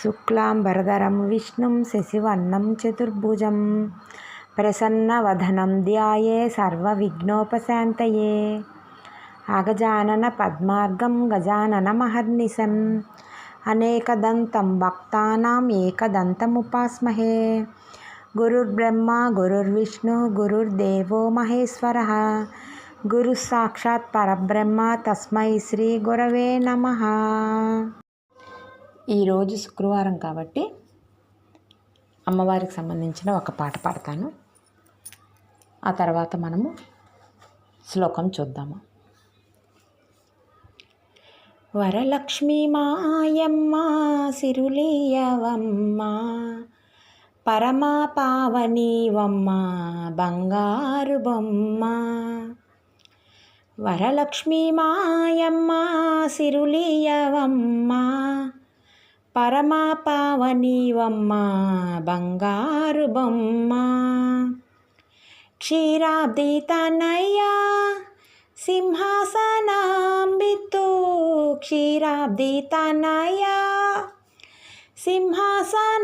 శుక్లాంబరధరం విష్ణుం శశివర్ణం చతుర్భుజం ప్రసన్నవదనం ధ్యాయే సర్వవిఘ్నోపశాంతయే అగజానన పద్మార్గం గజాననమహర్నిశం అనేకదంతం భక్తానాం ఏకదంతముపాస్మహే గురుర్బ్రహ్మ గురుర్విష్ణు గురుర్దేవో మహేశ్వర గురు సాక్షాత్ పరబ్రహ్మ తస్మై శ్రీ గురవే నమ ఈరోజు శుక్రవారం కాబట్టి అమ్మవారికి సంబంధించిన ఒక పాట పాడతాను. ఆ తర్వాత మనము శ్లోకం చూద్దాము. వరలక్ష్మీ మాయమ్మ సిరులీయవమ్మ పరమా పావనీవమ్మ బంగారు బొమ్మ. వరలక్ష్మీ మాయమ్మ సిరులీయవమ్మ పరమాపావనీవమ్మ బంగారు బొమ్మ. క్షీరాబ్ది తనయ్యా సింహాసనాంబిత్తు. క్షీరాబ్ది తనయ్యా సింహాసనాంబిత్తు.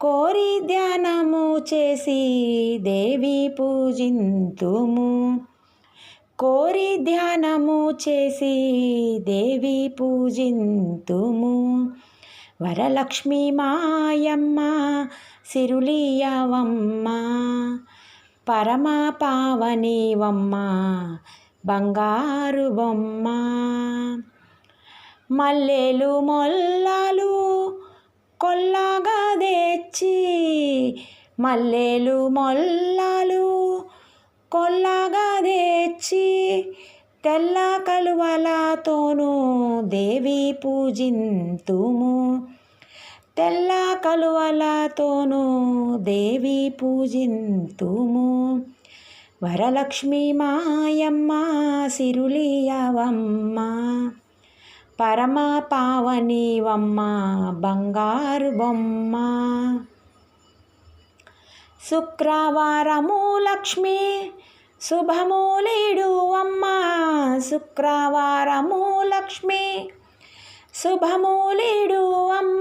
కోరి ధ్యానము చేసి దేవి పూజింతుము. కోరి ధ్యానము చేసి దేవి పూజింతుము. వరలక్ష్మి మాయమ్మ సిరులీయవమ్మ పరమ పావనివమ్మ బంగారు బొమ్మ మల్లెలు మొల్లాలు కొల్లాగా తెచ్చి మల్లెలు మొల్లాలు కొల్లాగా తెచ్చి తెల్ల కలువలతోనూ దేవి పూజింతుము. తెల్ల కలువలతోనూ దేవి పూజింతుము. వరలక్ష్మి మాయమ్మ సిరులియవమ్మ పరమ పావనివమ్మ బంగారు బొమ్మ. శుక్రవారము లక్ష్మి శుభమూలిడు అమ్మ. శుక్రవారము లక్ష్మి శుభమూలిడు అమ్మ.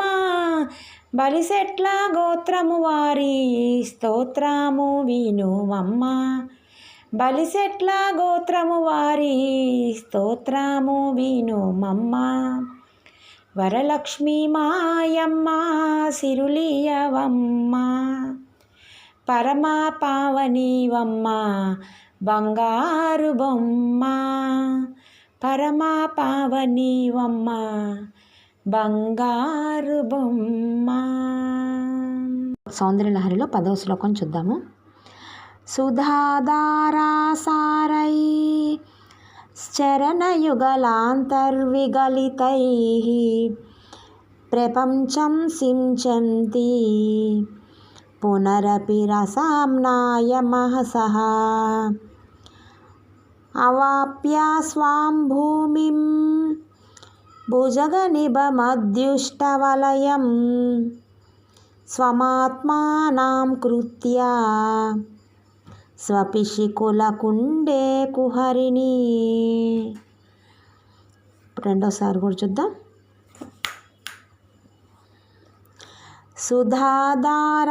బలిసెట్ల గోత్రము వారి స్తోత్రము వినువమ్మ బలిసెట్ల గోత్రము వారి స్తోత్రము వినుమమ్మ వరలక్ష్మి మాయమ్మ సిరులియవమ్మ. పరమా పావనీవమ్మ బంగారు బొమ్మ పరమా పావనీవమ్మ బంగారు బొమ్మ సౌందర్యలహరిలో పదవ శ్లోకం చూద్దాము. సుధాధారాసారై చరణయుగలాంతర్విగలితై ప్రపంచం సించంతి. పునరపి రసాంనాయ మహసః అవాప్య స్వాం భూమిం భుజగనిభమద్యుష్టవలయం స్వమాత్మానాం కృత్యా స్వపిషికులకుండే కుహరిణి రెండోసారి కూడా చూద్దాం. సుధాధారాసారై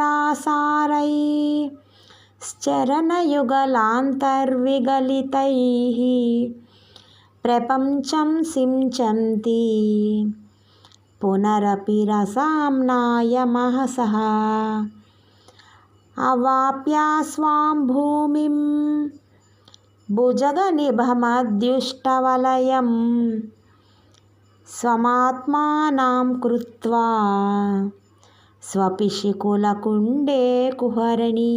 చరణయుగలాంతర్విగలితై ప్రపంచం సించంతి పునరపి రసాంనాయ మహసః అవాప్య స్వాం భూమిం భుజగనిభమద్యుష్టవలయం స్వమాత్మానాం కృత్వా స్వపిశికులకుండే కుహరణి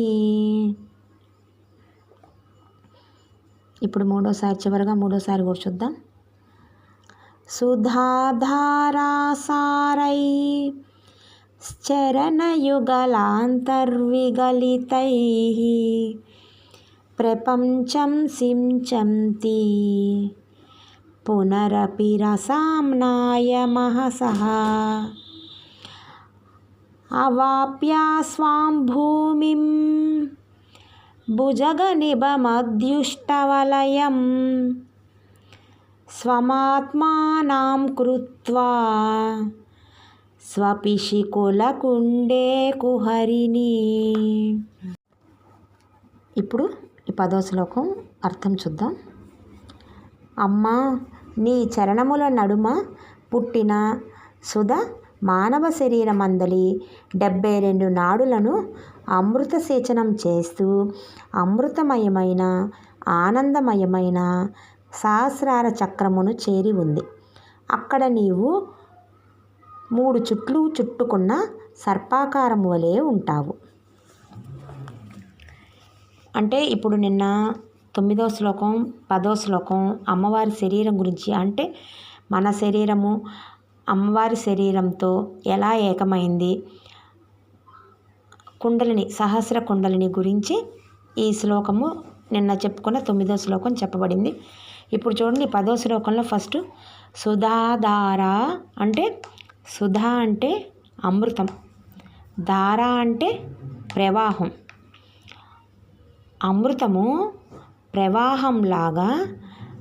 ఇప్పుడు మూడోసారి చివరిగా మూడోసారి కూడా చూద్దాం. సుధాధారాసారై చరణయుగలాంతర్విగలితై ప్రపంచం సించంతి పునరపి రసామ్నాయ మహసः అవాప్యాస్వాం భూమిం భుజగనిభమద్యుష్టవలయం స్వమాత్మానాం కృత్వా స్వపిశికులకుండే కుహరిని ఇప్పుడు ఈ పదో శ్లోకం అర్థం చూద్దాం. అమ్మా నీ చరణముల నడుమ పుట్టిన సుధ మానవ శరీరమందలి డెబ్బై రెండు నాడులను అమృత సేచనం చేస్తూ అమృతమయమైన ఆనందమయమైన సహస్రార చక్రమును చేరి ఉంది. అక్కడ నీవు మూడు చుట్లు చుట్టుకున్న సర్పాకారము వలె ఉంటావు. అంటే ఇప్పుడు నిన్న తొమ్మిదో శ్లోకం పదో శ్లోకం అమ్మవారి శరీరం గురించి అంటే మన శరీరము అమ్మవారి శరీరంతో ఎలా ఏకమైంది? కుండలిని సహస్ర కుండలిని గురించి ఈ శ్లోకము నిన్న చెప్పుకున్న తొమ్మిదో శ్లోకం చెప్పబడింది. ఇప్పుడు చూడండి పదో శ్లోకంలో ఫస్ట్ సుధాధార అంటే సుధా అంటే అమృతం ధార అంటే ప్రవాహం. అమృతము ప్రవాహంలాగా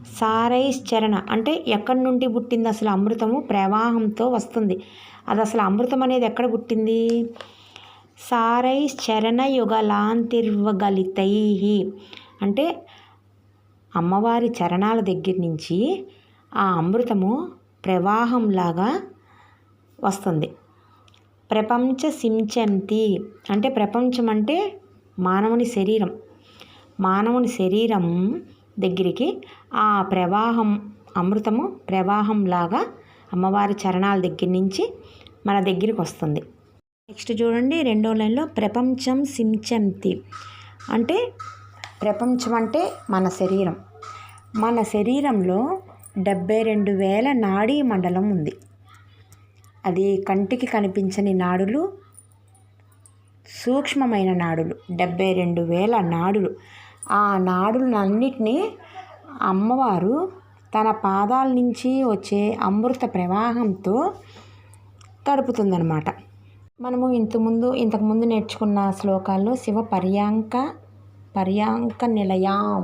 సారైశ్చరణ. అంటే ఎక్కడి నుండి పుట్టింది అసలు అమృతము? ప్రవాహంతో వస్తుంది. అది అసలు అమృతం అనేది ఎక్కడ పుట్టింది? సారైశ్చరణ యుగలాంతిర్వగలితై అంటే అమ్మవారి చరణాల దగ్గర నుంచి ఆ అమృతము ప్రవాహంలాగా వస్తుంది. ప్రపంచ సించంతి. అంటే ప్రపంచం అంటే మానవుని శరీరం. మానవుని శరీరం దగ్గరికి. ఆ ప్రవాహం అమృతము ప్రవాహంలాగా అమ్మవారి చరణాల దగ్గర నుంచి మన దగ్గరికి వస్తుంది. నెక్స్ట్ చూడండి రెండో లైన్లో ప్రపంచం సించంతి. అంటే ప్రపంచం అంటే మన శరీరం. మన శరీరంలో డెబ్బై రెండు వేల నాడీ మండలం ఉంది. అది కంటికి కనిపించని నాడులు సూక్ష్మమైన నాడులు డెబ్బై రెండు వేల నాడులు. ఆ నాడులన్నిటినీ అమ్మవారు తన పాదాల నుంచి వచ్చే అమృత ప్రవాహంతో తడుపుతుందనమాట మనము ఇంతకుముందు ఇంతకుముందు నేర్చుకున్న శ్లోకాల్లో శివ పర్యాంక పర్యాంక నిలయాం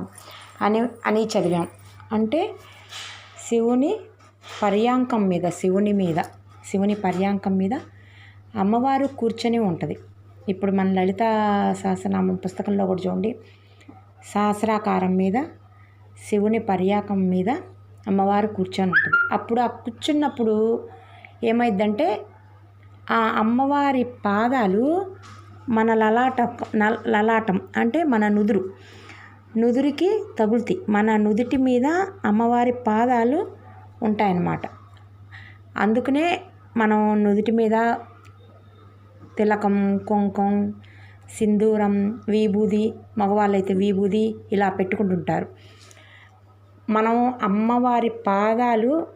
అని అని చదివాం. అంటే శివుని పర్యాంకం మీద శివుని మీద శివుని పర్యాంకం మీద అమ్మవారు కూర్చొని ఉంటుంది. ఇప్పుడు మన లలిత సహస్రనామం పుస్తకంలో కూడా చూడండి. సహస్రాకారం మీద శివుని పర్యాకం మీద అమ్మవారు కూర్చొని ఉంటుంది. అప్పుడు ఆ కూర్చున్నప్పుడు ఏమైందంటే ఆ అమ్మవారి పాదాలు మన లలాట లలాటం అంటే మన నుదురు. నుదురికి తగులుతాయి. మన నుదుటి మీద అమ్మవారి పాదాలు ఉంటాయన్నమాట. అందుకనే మనం నుదుటి మీద తిలకం కుంకం సింధూరం విభూది మగవాళ్ళైతే విభూది ఇలా పెట్టుకుంటుంటారు. మనం అమ్మవారి పాదాలు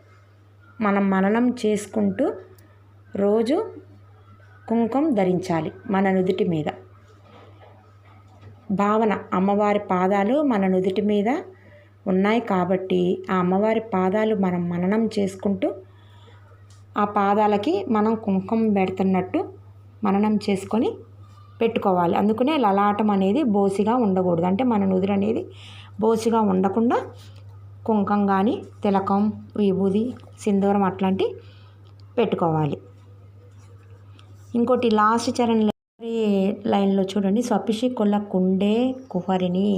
మనం మననం చేసుకుంటూ రోజు కుంకుమ ధరించాలి మన నుదుటి మీద. భావన అమ్మవారి పాదాలు మన నుదుటి మీద ఉన్నాయి కాబట్టి ఆ అమ్మవారి పాదాలు మనం మననం చేసుకుంటూ ఆ పాదాలకి మనం కుంకుమ పెడుతున్నట్టు మననం చేసుకొని పెట్టుకోవాలి. అందుకనే లలాటం అనేది బోసిగా ఉండకూడదు. అంటే మన నుదురు అనేది బోసిగా ఉండకుండా కుంకం కానీ తిలకం విభూది సింధూరం అట్లాంటి పెట్టుకోవాలి. ఇంకోటి లాస్ట్ చరణ్ లైన్లో చూడండి. స్వపిషి కొల్ల కుండే కుహరిని.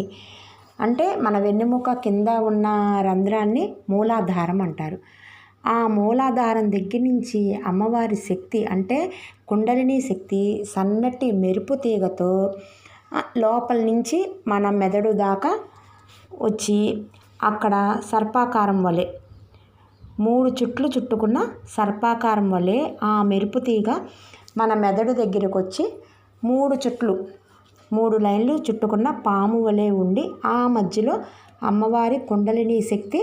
అంటే మన వెన్నెముక కింద ఉన్న రంధ్రాన్ని మూలాధారం అంటారు. ఆ మూలాధారం దగ్గర నుంచి అమ్మవారి శక్తి అంటే కుండలిని శక్తి సన్నటి మెరుపు తీగతో లోపల నుంచి మన మెదడు దాకా వచ్చి అక్కడ సర్పాకారం వలె మూడు చుట్లు చుట్టుకున్న సర్పాకారం వలె ఆ మెరుపు తీగ మన మెదడు దగ్గరకు వచ్చి మూడు చుట్లు మూడు లైన్లు చుట్టుకున్న పాము వలె ఉండి ఆ మధ్యలో అమ్మవారి కుండలిని శక్తి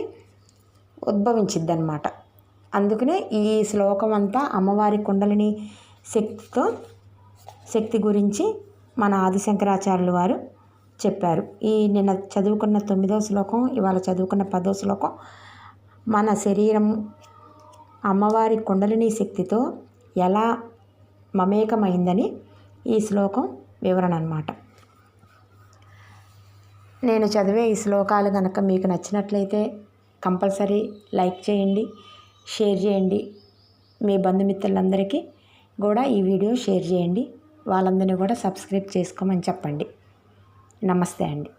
ఉద్భవించిద్దన్నమాట. అందుకనే ఈ శ్లోకం అంతా అమ్మవారి కుండలిని శక్తితో శక్తి గురించి మన ఆదిశంకరాచార్యులు వారు చెప్పారు. ఈ నిన్న చదువుకున్న తొమ్మిదో శ్లోకం ఇవాళ చదువుకున్న పదో శ్లోకం మన శరీరం అమ్మవారి కుండలిని శక్తితో ఎలా మమేకమైందని ఈ శ్లోకం వివరణ అన్నమాట. నేను చదివే ఈ శ్లోకాలు కనుక మీకు నచ్చినట్లయితే కంపల్సరీ లైక్ చేయండి. షేర్ చేయండి. మీ బంధుమిత్రులందరికీ కూడా ఈ వీడియో షేర్ చేయండి. వాళ్ళందరినీ కూడా సబ్స్క్రైబ్ చేసుకోమని చెప్పండి. నమస్తే అండి.